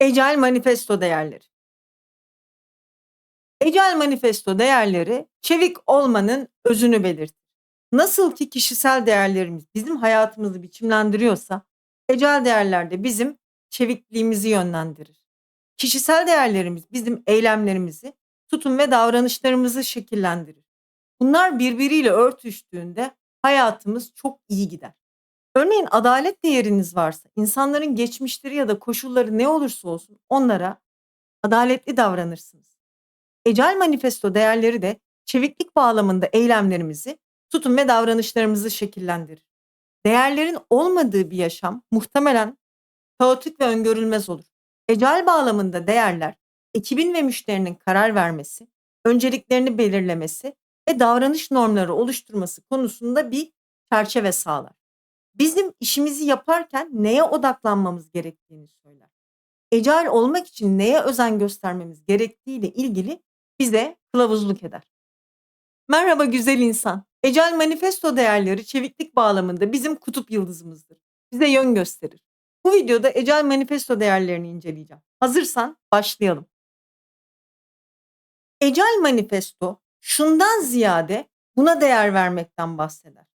Ecel Manifesto değerleri. Ecel Manifesto değerleri çevik olmanın özünü belirtir. Nasıl ki kişisel değerlerimiz bizim hayatımızı biçimlendiriyorsa, ecel değerler de bizim çevikliğimizi yönlendirir. Kişisel değerlerimiz bizim eylemlerimizi, tutum ve davranışlarımızı şekillendirir. Bunlar birbiriyle örtüştüğünde hayatımız çok iyi gider. Örneğin adalet değeriniz varsa, insanların geçmişleri ya da koşulları ne olursa olsun onlara adaletli davranırsınız. Ecel Manifesto değerleri de çeviklik bağlamında eylemlerimizi, tutum ve davranışlarımızı şekillendirir. Değerlerin olmadığı bir yaşam muhtemelen kaotik ve öngörülmez olur. Ecel bağlamında değerler, ekibin ve müşterinin karar vermesi, önceliklerini belirlemesi ve davranış normları oluşturması konusunda bir çerçeve sağlar. Bizim işimizi yaparken neye odaklanmamız gerektiğini söyler. Ecel olmak için neye özen göstermemiz gerektiğiyle ilgili bize kılavuzluk eder. Merhaba güzel insan. Ecel manifesto değerleri çeviklik bağlamında bizim kutup yıldızımızdır. Bize yön gösterir. Bu videoda Ecel manifesto değerlerini inceleyeceğim. Hazırsan başlayalım. Ecel manifesto şundan ziyade buna değer vermekten bahseder.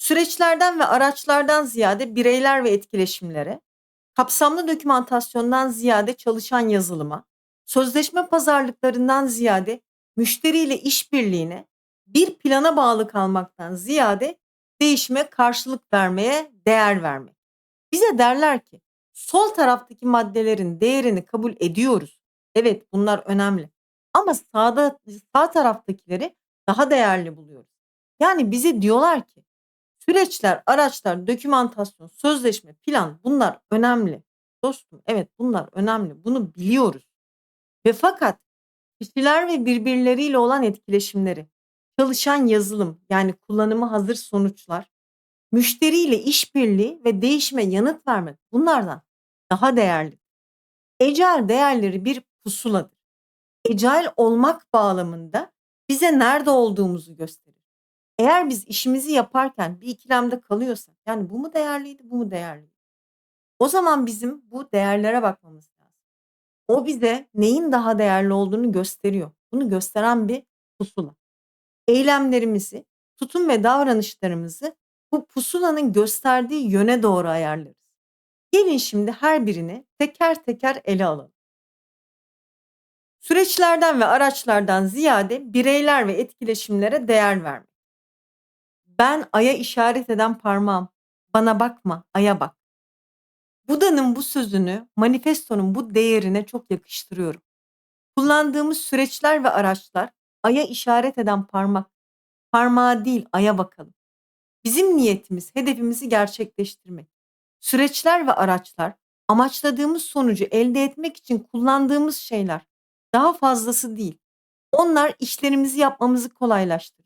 Süreçlerden ve araçlardan ziyade bireyler ve etkileşimlere, kapsamlı dokümantasyondan ziyade çalışan yazılıma, sözleşme pazarlıklarından ziyade müşteriyle işbirliğine, bir plana bağlı kalmaktan ziyade değişime karşılık vermeye değer vermek. Bize derler ki sol taraftaki maddelerin değerini kabul ediyoruz. Evet bunlar önemli. Ama sağda sağ taraftakileri daha değerli buluyoruz. Yani bize diyorlar ki süreçler, araçlar, dokümantasyon, sözleşme, plan bunlar önemli. Dostum evet bunlar önemli. Bunu biliyoruz. Ve fakat kişiler ve birbirleriyle olan etkileşimleri, çalışan yazılım yani kullanımı hazır sonuçlar, müşteriyle işbirliği ve değişime yanıt vermek bunlardan daha değerli. Ecel değerleri bir pusuladır. Ecel olmak bağlamında bize nerede olduğumuzu gösterir. Eğer biz işimizi yaparken bir ikilemde kalıyorsak, yani bu mu değerliydi, bu mu değerliydi? O zaman bizim bu değerlere bakmamız lazım. O bize neyin daha değerli olduğunu gösteriyor. Bunu gösteren bir pusula. Eylemlerimizi, tutum ve davranışlarımızı bu pusulanın gösterdiği yöne doğru ayarlarız. Gelin şimdi her birini teker teker ele alalım. Süreçlerden ve araçlardan ziyade bireyler ve etkileşimlere değer vermek. Ben aya işaret eden parmağım. Bana bakma, aya bak. Buda'nın bu sözünü, manifestonun bu değerine çok yakıştırıyorum. Kullandığımız süreçler ve araçlar aya işaret eden parmak. Parmağa değil, aya bakalım. Bizim niyetimiz, hedefimizi gerçekleştirmek. Süreçler ve araçlar amaçladığımız sonucu elde etmek için kullandığımız şeyler. Daha fazlası değil. Onlar işlerimizi yapmamızı kolaylaştırır.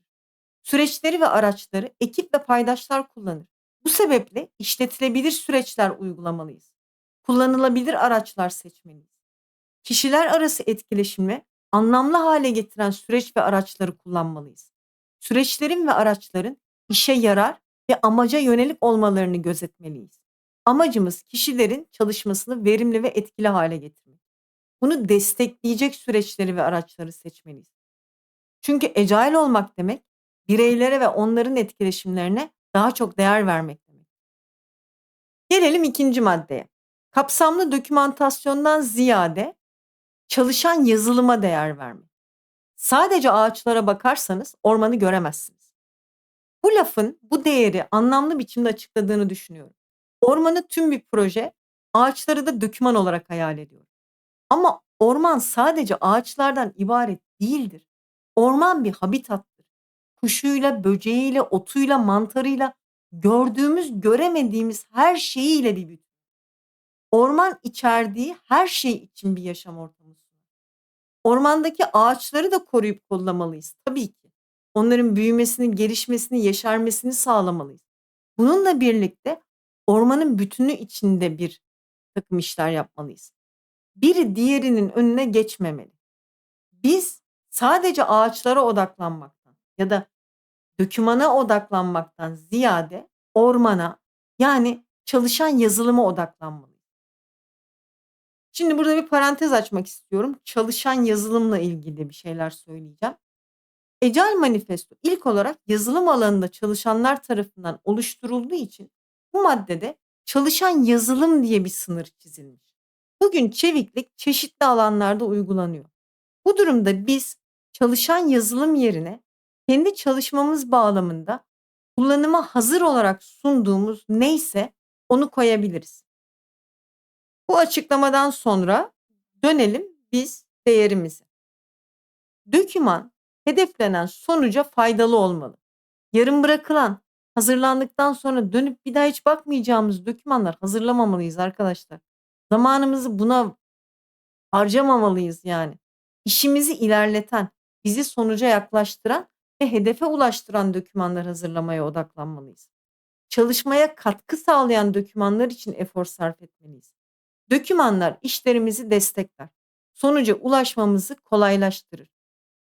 Süreçleri ve araçları ekip ve paydaşlar kullanır. Bu sebeple işletilebilir süreçler uygulamalıyız. Kullanılabilir araçlar seçmeliyiz. Kişiler arası etkileşimi anlamlı hale getiren süreç ve araçları kullanmalıyız. Süreçlerin ve araçların işe yarar ve amaca yönelik olmalarını gözetmeliyiz. Amacımız kişilerin çalışmasını verimli ve etkili hale getirmek. Bunu destekleyecek süreçleri ve araçları seçmeliyiz. Çünkü ecel olmak demek bireylere ve onların etkileşimlerine daha çok değer vermek demek. Gelelim ikinci maddeye. Kapsamlı dokümantasyondan ziyade çalışan yazılıma değer vermek. Sadece ağaçlara bakarsanız ormanı göremezsiniz. Bu lafın bu değeri anlamlı biçimde açıkladığını düşünüyorum. Ormanı tüm bir proje, ağaçları da döküman olarak hayal ediyorum. Ama orman sadece ağaçlardan ibaret değildir. Orman bir habitattır. Kuşuyla, böceğiyle, otuyla, mantarıyla, gördüğümüz, göremediğimiz her şeyiyle bir bütün. Orman içerdiği her şey için bir yaşam ortamı. Ormandaki ağaçları da koruyup kollamalıyız tabii ki. Onların büyümesini, gelişmesini, yeşermesini sağlamalıyız. Bununla birlikte ormanın bütünü içinde bir takım işler yapmalıyız. Biri diğerinin önüne geçmemeli. Biz sadece ağaçlara odaklanmaktan ya da dokümana odaklanmaktan ziyade ormana yani çalışan yazılıma odaklanmalıyız. Şimdi burada bir parantez açmak istiyorum. Çalışan yazılımla ilgili bir şeyler söyleyeceğim. Agile Manifesto ilk olarak yazılım alanında çalışanlar tarafından oluşturulduğu için bu maddede çalışan yazılım diye bir sınır çizilmiş. Bugün çeviklik çeşitli alanlarda uygulanıyor. Bu durumda biz çalışan yazılım yerine kendi çalışmamız bağlamında kullanıma hazır olarak sunduğumuz neyse onu koyabiliriz. Bu açıklamadan sonra dönelim biz değerimize. Döküman hedeflenen sonuca faydalı olmalı. Yarım bırakılan, hazırlandıktan sonra dönüp bir daha hiç bakmayacağımız dokümanlar hazırlamamalıyız arkadaşlar. Zamanımızı buna harcamamalıyız yani. İşimizi ilerleten, bizi sonuca yaklaştıran ve hedefe ulaştıran dokümanlar hazırlamaya odaklanmalıyız. Çalışmaya katkı sağlayan dokümanlar için efor sarf etmeliyiz. Dokümanlar işlerimizi destekler. Sonuca ulaşmamızı kolaylaştırır.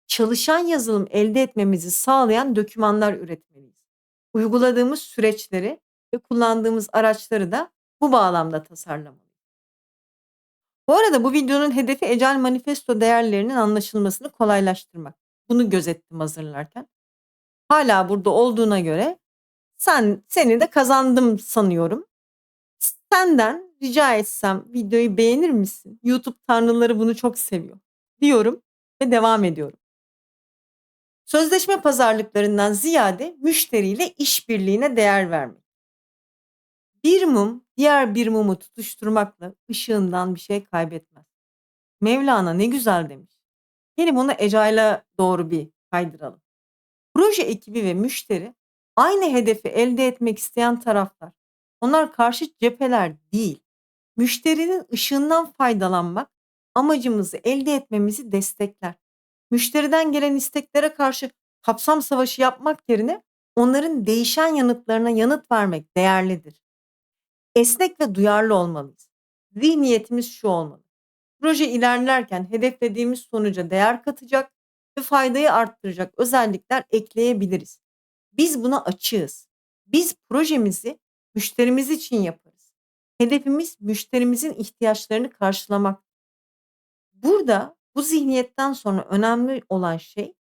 Çalışan yazılım elde etmemizi sağlayan dokümanlar üretmeliyiz. Uyguladığımız süreçleri ve kullandığımız araçları da bu bağlamda tasarlamalıyız. Bu arada bu videonun hedefi Agile Manifesto değerlerinin anlaşılmasını kolaylaştırmak. Bunu gözettim hazırlarken. Hala burada olduğuna göre sen seni de kazandım sanıyorum. Senden rica etsem videoyu beğenir misin? YouTube tanrıları bunu çok seviyor. Diyorum ve devam ediyorum. Sözleşme pazarlıklarından ziyade müşteriyle işbirliğine değer vermek. Bir mum diğer bir mumu tutuşturmakla ışığından bir şey kaybetmez. Mevlana ne güzel demiş. Gelin bunu Agile'a doğru bir kaydıralım. Proje ekibi ve müşteri aynı hedefi elde etmek isteyen taraflar. Onlar karşı cepheler değil. Müşterinin ışığından faydalanmak amacımızı elde etmemizi destekler. Müşteriden gelen isteklere karşı kapsam savaşı yapmak yerine onların değişen yanıtlarına yanıt vermek değerlidir. Esnek ve duyarlı olmalıyız. Zihniyetimiz şu olmalı. Proje ilerlerken hedeflediğimiz sonuca değer katacak ve faydayı arttıracak özellikler ekleyebiliriz. Biz buna açığız. Biz projemizi müşterimiz için yaparız. Hedefimiz müşterimizin ihtiyaçlarını karşılamak. Burada bu zihniyetten sonra önemli olan şey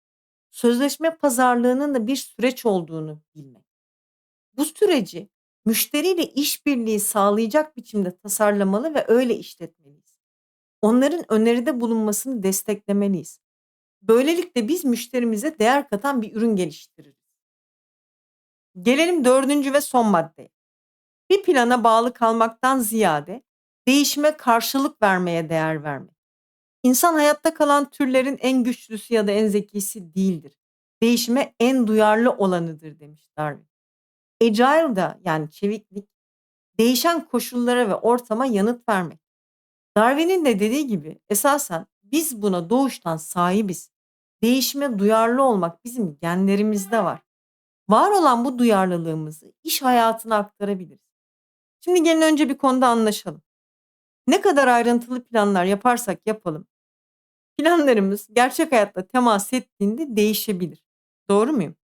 sözleşme pazarlığının da bir süreç olduğunu bilmek. Bu süreci müşteriyle işbirliği sağlayacak biçimde tasarlamalı ve öyle işletmeliyiz. Onların öneride bulunmasını desteklemeliyiz. Böylelikle biz müşterimize değer katan bir ürün geliştiririz. Gelelim dördüncü ve son maddeye. Bir plana bağlı kalmaktan ziyade değişime karşılık vermeye değer vermek. İnsan hayatta kalan türlerin en güçlüsü ya da en zekisi değildir. Değişime en duyarlı olanıdır demiş Darwin. Agile'da yani çeviklik değişen koşullara ve ortama yanıt vermek. Darwin'in de dediği gibi esasen biz buna doğuştan sahibiz. Değişime duyarlı olmak bizim genlerimizde var. Var olan bu duyarlılığımızı iş hayatına aktarabiliriz. Şimdi gelin önce bir konuda anlaşalım. Ne kadar ayrıntılı planlar yaparsak yapalım, planlarımız gerçek hayatta temas ettiğinde değişebilir. Doğru muyum?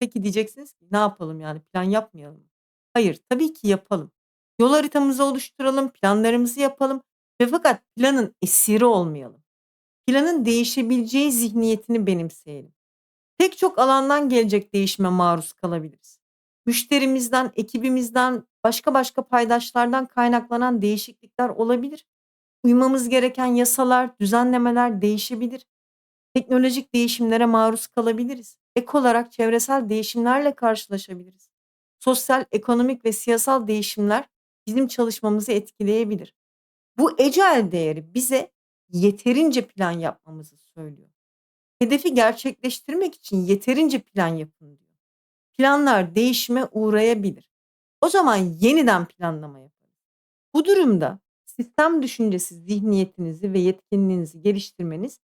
Peki diyeceksiniz ki ne yapalım yani plan yapmayalım mı? Hayır, tabii ki yapalım. Yol haritamızı oluşturalım, planlarımızı yapalım ve fakat planın esiri olmayalım. Planın değişebileceği zihniyetini benimseyelim. Pek çok alandan gelecek değişime maruz kalabiliriz. Müşterimizden, ekibimizden, başka başka paydaşlardan kaynaklanan değişiklikler olabilir. Uymamız gereken yasalar, düzenlemeler değişebilir. Teknolojik değişimlere maruz kalabiliriz. Ek olarak çevresel değişimlerle karşılaşabiliriz. Sosyal, ekonomik ve siyasal değişimler bizim çalışmamızı etkileyebilir. Bu Agile değeri bize yeterince plan yapmamızı söylüyor. Hedefi gerçekleştirmek için yeterince plan yapın diyor. Planlar değişime uğrayabilir. O zaman yeniden planlama yaparız. Bu durumda sistem düşüncesi zihniyetinizi ve yetkinliğinizi geliştirmeniz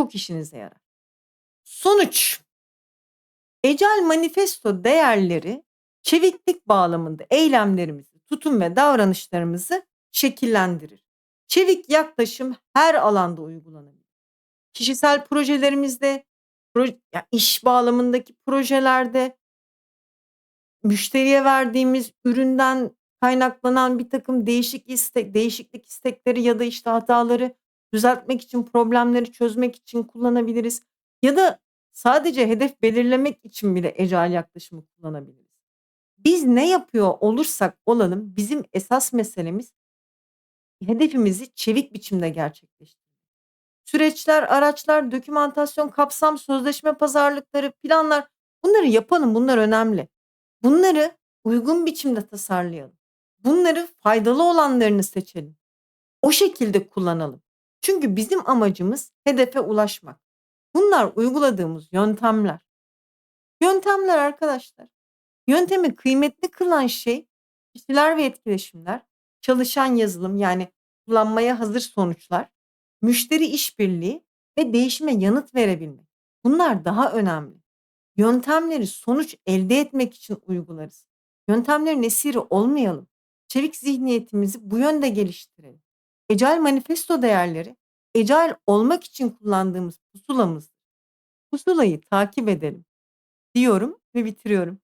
çok işinize yarar. Sonuç Agile Manifesto değerleri çeviklik bağlamında eylemlerimizi, tutum ve davranışlarımızı şekillendirir. Çevik yaklaşım her alanda uygulanabilir. Kişisel projelerimizde, proje, iş bağlamındaki projelerde, müşteriye verdiğimiz üründen kaynaklanan birtakım değişik istek değişiklik istekleri ya da, işte, hataları düzeltmek için, problemleri çözmek için kullanabiliriz ya da sadece hedef belirlemek için bile Agile yaklaşımı kullanabiliriz. Biz ne yapıyor olursak olalım bizim esas meselemiz hedefimizi çevik biçimde gerçekleştirmek. Süreçler, araçlar, dokümantasyon, kapsam, sözleşme pazarlıkları, planlar bunları yapalım, bunlar önemli. Bunları uygun biçimde tasarlayalım. Bunları faydalı olanlarını seçelim. O şekilde kullanalım. Çünkü bizim amacımız hedefe ulaşmak. Bunlar uyguladığımız yöntemler. Yöntemler arkadaşlar. Yöntemi kıymetli kılan şey kişiler ve etkileşimler, çalışan yazılım yani kullanmaya hazır sonuçlar, müşteri işbirliği ve değişime yanıt verebilmek. Bunlar daha önemli. Yöntemleri sonuç elde etmek için uygularız. Yöntemlerin esiri olmayalım. Çevik zihniyetimizi bu yönde geliştirelim. Agile manifesto değerleri Agile olmak için kullandığımız pusulamızdır. Pusulayı takip edelim diyorum ve bitiriyorum.